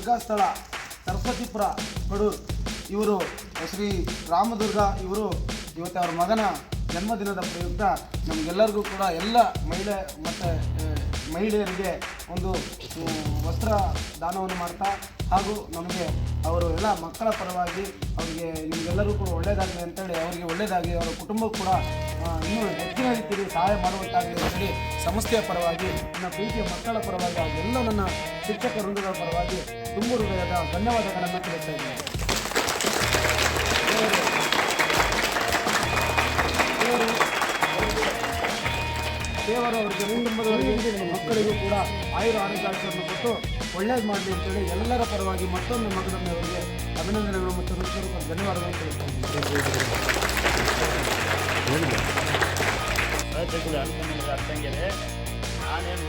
ದುರ್ಗಾಸ್ಥಳ, ಸರಸ್ವತಿಪುರ, ಕಡೂರು. ಇವರು ಶ್ರೀ ರಾಮದುರ್ಗ, ಇವರು ಇವತ್ತು ಅವರ ಮಗನ ಜನ್ಮದಿನದ ಪ್ರಯುಕ್ತ ನಮಗೆಲ್ಲರಿಗೂ ಕೂಡ ಎಲ್ಲ ಮಹಿಳೆ ಮತ್ತು ಮಹಿಳೆಯರಿಗೆ ಒಂದು ವಸ್ತ್ರ ದಾನವನ್ನು ಮಾಡ್ತಾ ಹಾಗೂ ನಮಗೆ ಅವರು ಎಲ್ಲ ಮಕ್ಕಳ ಪರವಾಗಿ ಅವರಿಗೆ ನಿಮಗೆಲ್ಲರೂ ಕೂಡ ಒಳ್ಳೆಯದಾಗಲಿ ಅಂತೇಳಿ ಅವರಿಗೆ ಒಳ್ಳೆಯದಾಗಿ ಅವರ ಕುಟುಂಬ ಕೂಡ ಇನ್ನೂ ಹೆಚ್ಚಿನ ರೀತಿಯಲ್ಲಿ ಸಹಾಯ ಮಾಡುವಂತಾಗಲಿ ಅಂತೇಳಿ ಸಂಸ್ಥೆಯ ಪರವಾಗಿ, ನನ್ನ ಪ್ರೀತಿಯ ಮಕ್ಕಳ ಪರವಾಗಿ ಅವರೆಲ್ಲ ನನ್ನ ಶಿಕ್ಷಕ ವೃಂದಗಳ ಪರವಾಗಿ ತುಂಬ ಹೃದಯದ ಧನ್ಯವಾದಗಳನ್ನು ತಿಳಿಸ್ತಾ ಇದ್ದೇನೆ. ದೇವರು- ಅವರಿಗೆ ಕುಟುಂಬದವರಿಗೆ ಮಕ್ಕಳಿಗೂ ಕೂಡ ಆಯುರ ಆರೋಗ್ಯವನ್ನು ಕೊಟ್ಟು ಒಳ್ಳೇದು ಮಾಡಲಿ ಅಂತೇಳಿ ಎಲ್ಲರ ಪರವಾಗಿ ಮತ್ತೊಂದು ಮಗದೊಮ್ಮೆ ಅವರಿಗೆ ಅಭಿನಂದನೆಗಳು ಮತ್ತು ಹೃತ್ಪೂರ್ವಕ ಧನ್ಯವಾದಗಳನ್ನು ತಿಳಿಸ್ತಾ ಇದ್ದೇನೆ. ರೈತಗಳು ಅನ್ಕೊಂಡಿದ್ರೆ ಅರ್ಥಂಗೆ ನಾನೇನು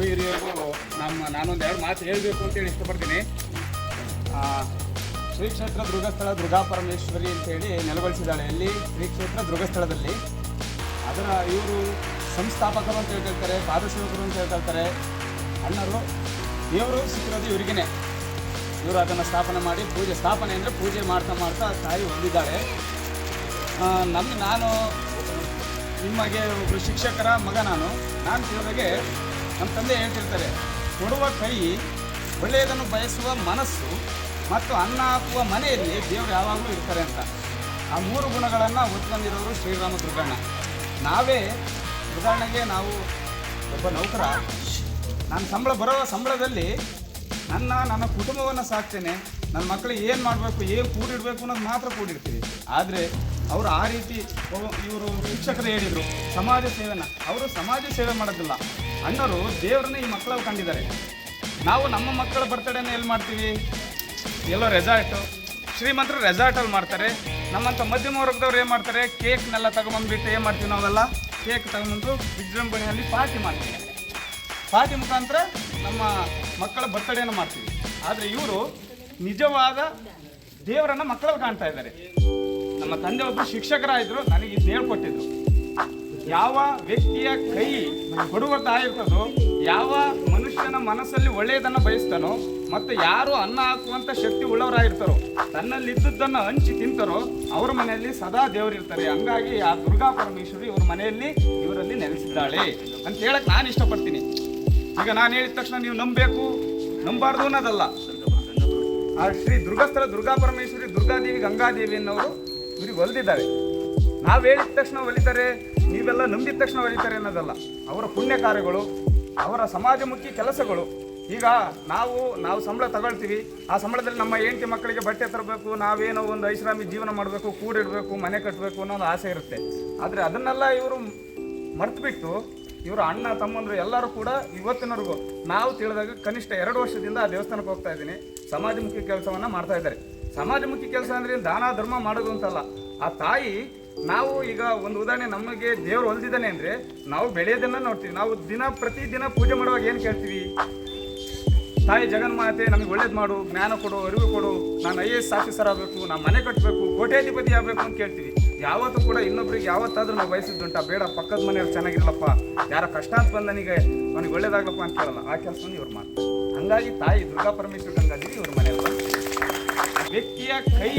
ಗುರು ಹಿರಿಯರಿಗೂ ನಮ್ಮ ನಾನೊಂದು ಎರಡು ಮಾತು ಹೇಳಬೇಕು ಅಂತೇಳಿ ಇಷ್ಟಪಡ್ತೀನಿ. ಶ್ರೀ ಕ್ಷೇತ್ರ ದುರ್ಗಸ್ಥಳ ದುರ್ಗಾ ಪರಮೇಶ್ವರಿ ಅಂತೇಳಿ ನೆಲೆಗೊಳಿಸಿದ್ದಾಳೆ. ಅಲ್ಲಿ ಶ್ರೀ ಕ್ಷೇತ್ರ ದುರ್ಗಸ್ಥಳದಲ್ಲಿ ಅದರ ಇವರು ಸಂಸ್ಥಾಪಕರು ಅಂತ ಹೇಳ್ತಾರೆ ಪಾದಶಿವಕರು ಅಂತ ಹೇಳ್ತಾರೆ ಅಣ್ಣರು, ದೇವರು ಸಿಕ್ಕಿರೋದು ಇವರಿಗೇನೆ. ಇವರು ಅದನ್ನು ಸ್ಥಾಪನೆ ಮಾಡಿ ಪೂಜೆ, ಸ್ಥಾಪನೆ ಅಂದರೆ ಪೂಜೆ ಮಾಡ್ತಾ ಮಾಡ್ತಾ ತಾಯಿ ಹೊಂದಿದ್ದಾಳೆ. ನಮ್ಮ ನಾನು ನಿಮಗೆ ಒಬ್ಬರು ಶಿಕ್ಷಕರ ಮಗ ನಾನು. ನಾನು ತಿಳಿದಾಗೆ ನಮ್ಮ ತಂದೆ ಹೇಳ್ತಿರ್ತಾರೆ. ಕೊಡುವ ಕೈ ಒಳ್ಳೆಯದನ್ನು ಬಯಸುವ ಮನಸ್ಸು ಮತ್ತು ಅನ್ನ ಹಾಕುವ ಮನೆಯಲ್ಲಿ ದೇವರು ಯಾವಾಗಲೂ ಇರ್ತಾರೆ ಅಂತ. ಆ ಮೂರು ಗುಣಗಳನ್ನು ಹೊತ್ಕೊಂಡಿರೋರು ಶ್ರೀರಾಮ ದುರ್ಗಣ್ಣ ನಾವೇ ಉದಾಹರಣೆಗೆ ನಾವು ಒಬ್ಬ ನೌಕರ. ನಾನು ಸಂಬಳ ಬರೋ ಸಂಬಳದಲ್ಲಿ ನನ್ನ ನನ್ನ ಕುಟುಂಬವನ್ನು ಸಾಕ್ತೇನೆ. ನನ್ನ ಮಕ್ಕಳಿಗೆ ಏನು ಮಾಡಬೇಕು, ಏನು ಕೂಡಿಡಬೇಕು ಅನ್ನೋದು ಮಾತ್ರ ಕೂಡಿರ್ತೀವಿ ಆದರೆ ಅವರು ಆ ರೀತಿ ಇವರು ಶಿಕ್ಷಕರು ಹೇಳಿದರು. ಸಮಾಜ ಸೇವೆನ. ಅವರು ಸಮಾಜ ಸೇವೆ ಮಾಡೋದಿಲ್ಲ. ಅಣ್ಣರು ದೇವ್ರನ್ನ ಈ ಮಕ್ಕಳಲ್ಲಿ ಕಂಡಿದ್ದಾರೆ. ನಾವು ನಮ್ಮ ಮಕ್ಕಳ ಬರ್ತಡೇನ ಎಲ್ಲಿ ಮಾಡ್ತೀವಿ? ಎಲ್ಲೋ ರೆಸಾರ್ಟು ಶ್ರೀಮಂತರು ರೆಸಾರ್ಟಲ್ಲಿ ಮಾಡ್ತಾರೆ. ನಮ್ಮಂಥ ಮಧ್ಯಮ ವರ್ಗದವ್ರು ಏನು ಮಾಡ್ತಾರೆ? ಕೇಕ್ನೆಲ್ಲ ತಗೊಂಬಂದ್ಬಿಟ್ಟು ಏನು ಮಾಡ್ತೀವಿ ನಾವೆಲ್ಲ? ಕೇಕ್ ತಗೊಂಬಂದು ವಿಜೃಂಭಣೆಯಲ್ಲಿ ಪಾರ್ಟಿ ಮಾಡ್ತೀವಿ. ಪಾರ್ಟಿ ಮುಖಾಂತರ ನಮ್ಮ ಮಕ್ಕಳ ಬರ್ತಡೇನ ಮಾಡ್ತೀವಿ. ಆದರೆ ಇವರು ನಿಜವಾದ ದೇವರನ್ನು ಮಕ್ಕಳಲ್ಲಿ ಕಾಣ್ತಾ ಇದ್ದಾರೆ. ನಮ್ಮ ತಂದೆ ಒಬ್ಬರು ಶಿಕ್ಷಕರಾಗಿದ್ದರು ನನಗೆ ಇದು ಹೇಳ್ಕೊಟ್ಟಿದ್ರು. ಯಾವ ವ್ಯಕ್ತಿಯ ಕೈ ಕೊಡುವ ತಾಯಿರ್ತದೋ ಯಾವ ಮನುಷ್ಯನ ಮನಸ್ಸಲ್ಲಿ ಒಳ್ಳೆಯದನ್ನ ಬಯಸ್ತಾನೋ, ಮತ್ತು ಯಾರು ಅನ್ನ ಹಾಕುವಂತ ಶಕ್ತಿ ಉಳ್ಳವರಾಗಿರ್ತಾರೋ, ತನ್ನಲ್ಲಿದ್ದದ್ದನ್ನು ಹಂಚಿ ತಿಂತಾರೋ, ಅವರ ಮನೆಯಲ್ಲಿ ಸದಾ ದೇವರಿರ್ತಾರೆ ಹಂಗಾಗಿ ಆ ದುರ್ಗಾ ಪರಮೇಶ್ವರಿ ಇವ್ರ ಮನೆಯಲ್ಲಿ ಇವರಲ್ಲಿ ನೆಲೆಸಿದ್ದಾಳೆ ಅಂತ ಹೇಳಕ್ ನಾನು ಇಷ್ಟಪಡ್ತೀನಿ. ಈಗ ನಾನು ಹೇಳಿದ ತಕ್ಷಣ ನೀವು ನಂಬಬೇಕು. ನಂಬಾರ್ದು ಅನ್ನೋದಲ್ಲ. ಆ ಶ್ರೀ ದುರ್ಗಸ್ಥಳ ದುರ್ಗಾ ಪರಮೇಶ್ವರಿ ದುರ್ಗಾದೇವಿ ಗಂಗಾದೇವಿ ಅನ್ನೋರು ಇವ್ರಿಗೆ ಒಲಿದಿದ್ದಾರೆ. ನಾವು ಹೇಳಿದ ತಕ್ಷಣ ಒಲಿತಾರೆ. ನೀವೆಲ್ಲ ನಂಬಿದ ತಕ್ಷಣ ಹೊಡಿತಾರೆ ಅನ್ನೋದಲ್ಲ. ಅವರ ಪುಣ್ಯ ಕಾರ್ಯಗಳು ಅವರ ಸಮಾಜಮುಖಿ ಕೆಲಸಗಳು. ಈಗ ನಾವು ನಾವು ಸಂಬಳ ತಗೊಳ್ತೀವಿ. ಆ ಸಂಬಳದಲ್ಲಿ ನಮ್ಮ ಹೆಂಡತಿ ಮಕ್ಕಳಿಗೆ ಬಟ್ಟೆ ತರಬೇಕು, ನಾವೇನೋ ಒಂದು ಐಷಾರಾಮಿ ಜೀವನ ಮಾಡಬೇಕು, ಕೂಡಿಡಬೇಕು, ಮನೆ ಕಟ್ಟಬೇಕು ಅನ್ನೋ ಒಂದು ಆಸೆ ಇರುತ್ತೆ. ಆದರೆ ಅದನ್ನೆಲ್ಲ ಇವರು ಮರ್ತುಬಿಟ್ಟು, ಇವರು ಅಣ್ಣ, ತಮ್ಮಂದರು ಎಲ್ಲರೂ ಕೂಡ ಇವತ್ತಿನವರೆಗೂ ನಾವು ತಿಳಿದಾಗ ಕನಿಷ್ಠ ಎರಡು ವರ್ಷದಿಂದ ಆ ದೇವಸ್ಥಾನಕ್ಕೆ ಹೋಗ್ತಾ ಇದ್ದೀನಿ. ಸಮಾಜಮುಖಿ ಕೆಲಸವನ್ನು ಮಾಡ್ತಾ ಇದ್ದಾರೆ. ಸಮಾಜಮುಖಿ ಕೆಲಸ ಅಂದ್ರೆ ದಾನ, ಧರ್ಮ ಮಾಡೋದು ಅಂತಲ್ಲ. ಆ ತಾಯಿ ನಾವು ಈಗ ಒಂದು ಉದಾಹರಣೆ ನಮಗೆ ದೇವ್ರು ಹೊಲ್ದಿದ್ದಾನೆ ಅಂದ್ರೆ ನಾವು ಬೆಳೆಯೋದನ್ನ ನೋಡ್ತೀವಿ. ನಾವು ದಿನ ಪ್ರತಿ ದಿನ ಪೂಜೆ ಮಾಡುವಾಗ ಏನು ಕೇಳ್ತೀವಿ? ತಾಯಿ ಜಗನ್ಮಾತೆ ನಮಗೆ ಒಳ್ಳೇದು ಮಾಡು, ಜ್ಞಾನ ಕೊಡು, ಅರಿವು ಕೊಡು, ನಾನು ಐ ಎ ಎಸ್ ಆಫೀಸರ್ ಆಗಬೇಕು, ನಾನು ಮನೆ ಕಟ್ಟಬೇಕು ಕೋಟ್ಯಾಧಿಪತಿ ಆಗಬೇಕು ಅಂತ ಕೇಳ್ತೀವಿ. ಯಾವತ್ತೂ ಕೂಡ ಇನ್ನೊಬ್ರಿಗೆ ಯಾವತ್ತಾದ್ರೂ ನಾವು ಬಯಸಿದ್ದುಂಟ? ಬೇಡ, ಪಕ್ಕದ ಮನೆಯವ್ರು ಚೆನ್ನಾಗಿರಲ್ಲಪ್ಪ. ಯಾರ ಕಷ್ಟ ಅಂತ ಬಂದನಿಗೆ ಅವನಿಗೆ ಒಳ್ಳೇದಾಗಪ್ಪ ಅಂತ ಕೇಳಲ್ಲ. ಆ ಕೆಲಸವನ್ನು ಇವ್ರು ಮಾಡ್ತಾರೆ. ಹಂಗಾಗಿ ತಾಯಿ ದುರ್ಗಾ ಪರಮೇಶ್ವರ ಗಂಗಾದೇವಿ ಇವ್ರ ಮನೆಯಲ್ಲಿ ವ್ಯಕ್ತಿಯ ಕೈ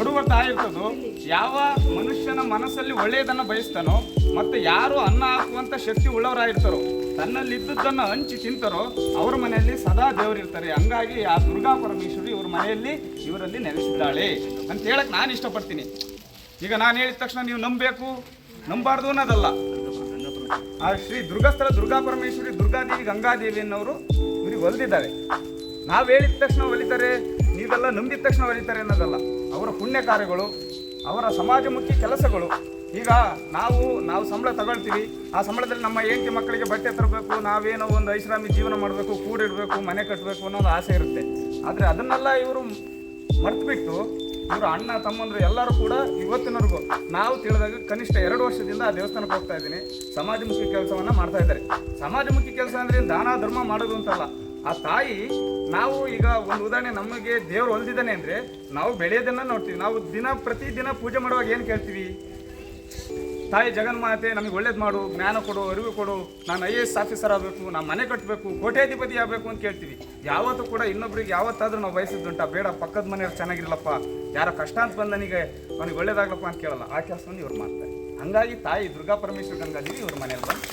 ಕೊಡುವ ತಾಯಿರ್ತದೋ ಯಾವ ಮನುಷ್ಯನ ಮನಸ್ಸಲ್ಲಿ ಒಳ್ಳೆಯದನ್ನು ಬಯಸ್ತಾನೋ, ಮತ್ತು ಯಾರು ಅನ್ನ ಹಾಕುವಂಥ ಶಕ್ತಿ ಉಳ್ಳವರಾಗಿರ್ತಾರೋ, ತನ್ನಲ್ಲಿದ್ದದ್ದನ್ನು ಹಂಚಿ ತಿಂತಾರೋ, ಅವ್ರ ಮನೆಯಲ್ಲಿ ಸದಾ ದೇವರಿರ್ತಾರೆ ಹಂಗಾಗಿ ಆ ದುರ್ಗಾ ಪರಮೇಶ್ವರಿ ಇವ್ರ ಮನೆಯಲ್ಲಿ ಇವರಲ್ಲಿ ನೆಲೆಸಿದ್ದಾಳೆ ಅಂತ ಹೇಳಕ್ಕೆ ನಾನು ಇಷ್ಟಪಡ್ತೀನಿ. ಈಗ ನಾನು ಹೇಳಿದ ತಕ್ಷಣ ನೀವು ನಂಬಬೇಕು? ನಂಬಾರ್ದು ಅನ್ನೋದಲ್ಲ. ಆ ಶ್ರೀ ದುರ್ಗಸ್ಥಳ ದುರ್ಗಾ ಪರಮೇಶ್ವರಿ ದುರ್ಗಾದೇವಿ ಗಂಗಾದೇವಿ ಅನ್ನೋರು ಇವ್ರಿಗೆ ಒಲಿದಿದ್ದಾರೆ. ನಾವು ಹೇಳಿದ ತಕ್ಷಣ ಒಲಿತಾರೆ. ನೀವೆಲ್ಲ ನಂಬಿದ ತಕ್ಷಣ ಬರೀತಾರೆ ಅನ್ನೋದಲ್ಲ. ಅವರ ಪುಣ್ಯ ಕಾರ್ಯಗಳು ಅವರ ಸಮಾಜಮುಖಿ ಕೆಲಸಗಳು. ಈಗ ನಾವು ನಾವು ಸಂಬಳ ತಗೊಳ್ತೀವಿ. ಆ ಸಂಬಳದಲ್ಲಿ ನಮ್ಮ ಹೆಂಡತಿ ಮಕ್ಕಳಿಗೆ ಬಟ್ಟೆ ತರಬೇಕು, ನಾವೇನೋ ಒಂದು ಐಷಾರಾಮಿ ಜೀವನ ಮಾಡಬೇಕು, ಕೂಡಿಡಬೇಕು, ಮನೆ ಕಟ್ಟಬೇಕು ಅನ್ನೋದು ಆಸೆ ಇರುತ್ತೆ. ಆದರೆ ಅದನ್ನೆಲ್ಲ ಇವರು ಮರ್ತುಬಿಟ್ಟು, ಇವರು ಅಣ್ಣ, ತಮ್ಮಂದರು ಎಲ್ಲರೂ ಕೂಡ ಇವತ್ತಿನವರೆಗೂ ನಾವು ತಿಳಿದಾಗ ಕನಿಷ್ಠ ಎರಡು ವರ್ಷದಿಂದ ಆ ದೇವಸ್ಥಾನಕ್ಕೆ ಹೋಗ್ತಾ ಇದ್ದೀನಿ. ಸಮಾಜಮುಖಿ ಕೆಲಸವನ್ನು ಮಾಡ್ತಾ ಇದ್ದಾರೆ. ಸಮಾಜಮುಖಿ ಕೆಲಸ ಅಂದರೆ ದಾನ, ಧರ್ಮ ಮಾಡೋದು ಅಂತಲ್ಲ. ಆ ತಾಯಿ, ನಾವು ಈಗ ಒಂದು ಉದಾಹರಣೆ ನಮಗೆ ದೇವ್ರು ಹೊಲ್ದಿದ್ದಾನೆ ಅಂದ್ರೆ ನಾವು ಬೆಳೆಯೋದನ್ನ ನೋಡ್ತೀವಿ. ನಾವು ದಿನ ಪ್ರತಿ ದಿನ ಪೂಜೆ ಮಾಡುವಾಗ ಏನು ಕೇಳ್ತೀವಿ? ತಾಯಿ ಜಗನ್ಮಾತೆ, ನಮಗೆ ಒಳ್ಳೇದು ಮಾಡು, ಜ್ಞಾನ ಕೊಡು, ಅರಿವು ಕೊಡು, ನಾನು ಐ ಎ ಎಸ್ ಆಫೀಸರ್ ಆಗಬೇಕು, ನಾನು ಮನೆ ಕಟ್ಟಬೇಕು ಕೋಟ್ಯಾಧಿಪತಿ ಆಗಬೇಕು ಅಂತ ಕೇಳ್ತೀವಿ. ಯಾವತ್ತೂ ಕೂಡ ಇನ್ನೊಬ್ರಿಗೆ ಯಾವತ್ತಾದರೂ ನಾವು ಬಯಸಿದ್ದುಂಟ, ಬೇಡ, ಪಕ್ಕದ ಮನೆಯವ್ರು ಚೆನ್ನಾಗಿರಲಪ್ಪ ಯಾರ ಕಷ್ಟ ಅಂತ ಬಂದನಿಗೆ ಅವನಿಗೆ ಒಳ್ಳೇದಾಗ್ಲಪ್ಪ ಅಂತ ಕೇಳಲ್ಲ. ಆ ಕೆಲಸವನ್ನು ಇವ್ರು ಮಾಡ್ತಾರೆ. ಹಂಗಾಗಿ ತಾಯಿ ದುರ್ಗಾ ಪರಮೇಶ್ವರ ಗಂಗಾದೇವಿ ಇವ್ರ ಮನೆಯಲ್ಲಿ ಬಂದು